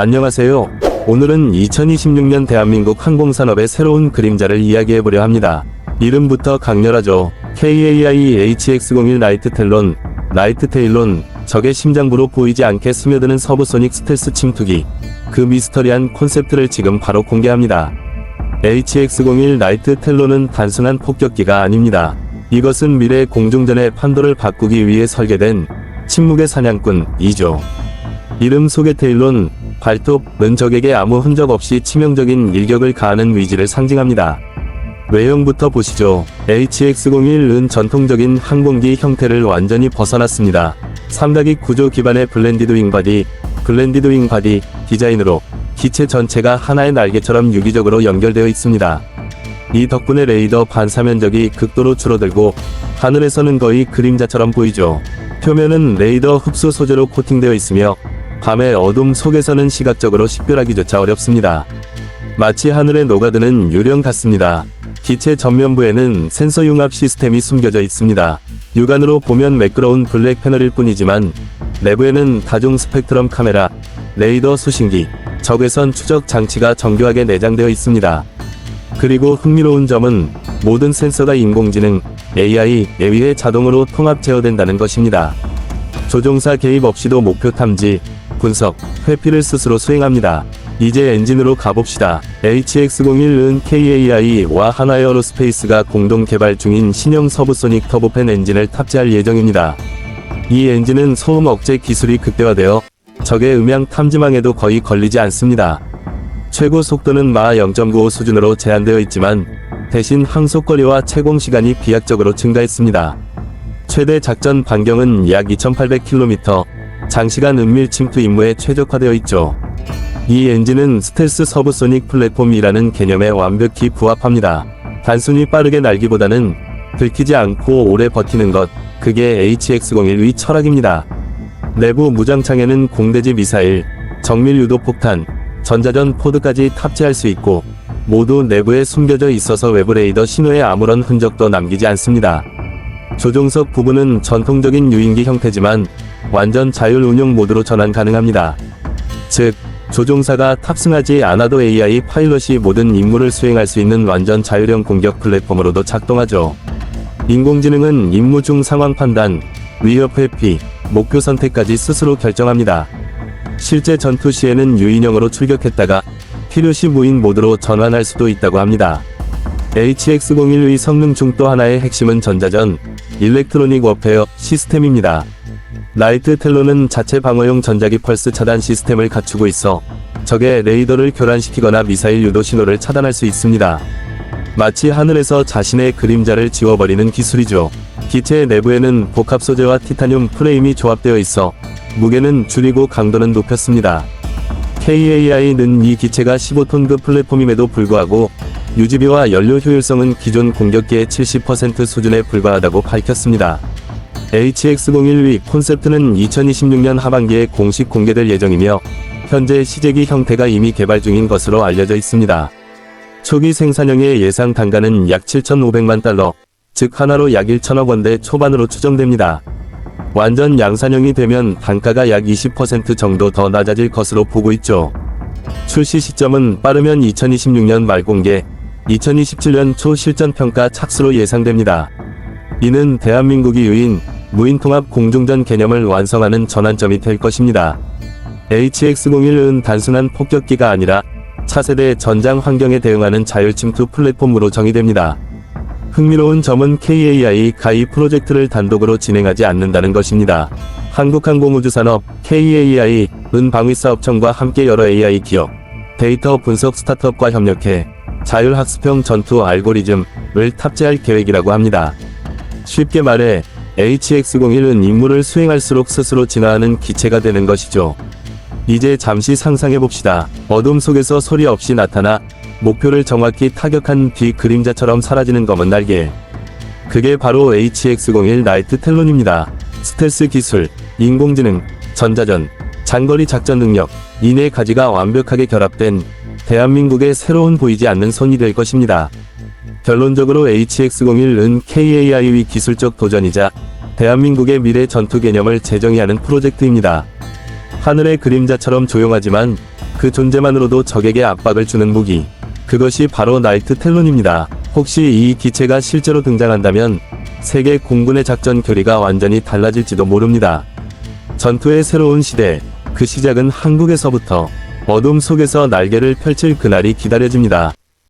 안녕하세요. 오늘은 2026년 대한민국 항공산업의 새로운 그림자를 이야기해보려 합니다. 이름부터 강렬하죠. KAI HX01 라이트 텔론, 라이트 테일론, 적의 심장부로 보이지 않게 스며드는 서브소닉 스텔스 침투기. 그 미스터리한 콘셉트를 지금 바로 공개합니다. HX01 라이트 텔론은 단순한 폭격기가 아닙니다. 이것은 미래 공중전의 판도를 바꾸기 위해 설계된 침묵의 사냥꾼이죠. 이름 속의 테일론, 발톱은 적에게 아무 흔적 없이 치명적인 일격을 가하는 위지를 상징합니다. 외형부터 보시죠. HX01은 전통적인 항공기 형태를 완전히 벗어났습니다. 삼각익 구조 기반의 블렌디드 윙바디, 블렌디드 윙바디 디자인으로 기체 전체가 하나의 날개처럼 유기적으로 연결되어 있습니다. 이 덕분에 레이더 반사 면적이 극도로 줄어들고 하늘에서는 거의 그림자처럼 보이죠. 표면은 레이더 흡수 소재로 코팅되어 있으며 밤의 어둠 속에서는 시각적으로 식별하기조차 어렵습니다. 마치 하늘에 녹아드는 유령 같습니다. 기체 전면부에는 센서 융합 시스템이 숨겨져 있습니다. 육안으로 보면 매끄러운 블랙 패널일 뿐이지만 내부에는 다중 스펙트럼 카메라, 레이더 수신기, 적외선 추적 장치가 정교하게 내장되어 있습니다. 그리고 흥미로운 점은 모든 센서가 인공지능 AI에 의해 자동으로 통합 제어된다는 것입니다. 조종사 개입 없이도 목표 탐지, 분석, 회피를 스스로 수행합니다. 이제 엔진으로 가봅시다. HX01은 KAI와 하나에어로스페이스가 공동 개발 중인 신형 서브소닉 터보팬 엔진을 탑재할 예정입니다. 이 엔진은 소음 억제 기술이 극대화되어 적의 음향 탐지망에도 거의 걸리지 않습니다. 최고 속도는 마0.95 수준으로 제한되어 있지만 대신 항속거리와 채공 시간이 비약적으로 증가했습니다. 최대 작전 반경은 약 2800km, 장시간 은밀 침투 임무에 최적화되어 있죠. 이 엔진은 스텔스 서브소닉 플랫폼이라는 개념에 완벽히 부합합니다. 단순히 빠르게 날기보다는 들키지 않고 오래 버티는 것, 그게 HX01의 철학입니다. 내부 무장창에는 공대지 미사일, 정밀 유도 폭탄, 전자전 포드까지 탑재할 수 있고 모두 내부에 숨겨져 있어서 외부 레이더 신호에 아무런 흔적도 남기지 않습니다. 조종석 부분은 전통적인 유인기 형태지만 완전 자율 운용 모드로 전환 가능합니다. 즉, 조종사가 탑승하지 않아도 AI 파일럿이 모든 임무를 수행할 수 있는 완전 자율형 공격 플랫폼으로도 작동하죠. 인공지능은 임무 중 상황 판단, 위협 회피, 목표 선택까지 스스로 결정합니다. 실제 전투 시에는 유인형으로 출격했다가 필요시 무인 모드로 전환할 수도 있다고 합니다. HX01의 성능 중 또 하나의 핵심은 전자전, 일렉트로닉 워페어 시스템입니다. 라이트 텔로는 자체 방어용 전자기 펄스 차단 시스템을 갖추고 있어 적의 레이더를 교란시키거나 미사일 유도 신호를 차단할 수 있습니다. 마치 하늘에서 자신의 그림자를 지워버리는 기술이죠. 기체 내부에는 복합 소재와 티타늄 프레임이 조합되어 있어 무게는 줄이고 강도는 높였습니다. KAI는 이 기체가 15톤급 플랫폼임에도 불구하고 유지비와 연료 효율성은 기존 공격기의 70% 수준에 불과하다고 밝혔습니다. HX01위 콘셉트는 2026년 하반기에 공식 공개될 예정이며 현재 시제기 형태가 이미 개발 중인 것으로 알려져 있습니다. 초기 생산형의 예상 단가는 약 7,500만 달러, 즉 하나로 약 1천억 원대 초반으로 추정됩니다. 완전 양산형이 되면 단가가 약 20% 정도 더 낮아질 것으로 보고 있죠. 출시 시점은 빠르면 2026년 말 공개, 2027년 초 실전 평가 착수로 예상됩니다. 이는 대한민국이 유인 무인통합 공중전 개념을 완성하는 전환점이 될 것입니다. HX01은 단순한 폭격기가 아니라 차세대 전장 환경에 대응하는 자율침투 플랫폼으로 정의됩니다. 흥미로운 점은 KAI 가이 프로젝트를 단독으로 진행하지 않는다는 것입니다. 한국항공우주산업 KAI은 방위사업청과 함께 여러 AI 기업, 데이터 분석 스타트업과 협력해 자율학습형 전투 알고리즘을 탑재할 계획이라고 합니다. 쉽게 말해 HX01은 임무를 수행할수록 스스로 진화하는 기체가 되는 것이죠. 이제 잠시 상상해 봅시다. 어둠 속에서 소리 없이 나타나 목표를 정확히 타격한 뒤 그림자처럼 사라지는 검은 날개. 그게 바로 HX01 나이트 텔론입니다. 스텔스 기술, 인공지능, 전자전, 장거리 작전 능력, 이네 가지가 완벽하게 결합된 대한민국의 새로운 보이지 않는 손이 될 것입니다. 결론적으로 HX01은 KAI의 기술적 도전이자 대한민국의 미래 전투 개념을 재정의하는 프로젝트입니다. 하늘의 그림자처럼 조용하지만 그 존재만으로도 적에게 압박을 주는 무기. 그것이 바로 나이트 텔론입니다. 혹시 이 기체가 실제로 등장한다면 세계 공군의 작전 결의가 완전히 달라질지도 모릅니다. 전투의 새로운 시대, 그 시작은 한국에서부터 어둠 속에서 날개를 펼칠 그날이 기다려집니다.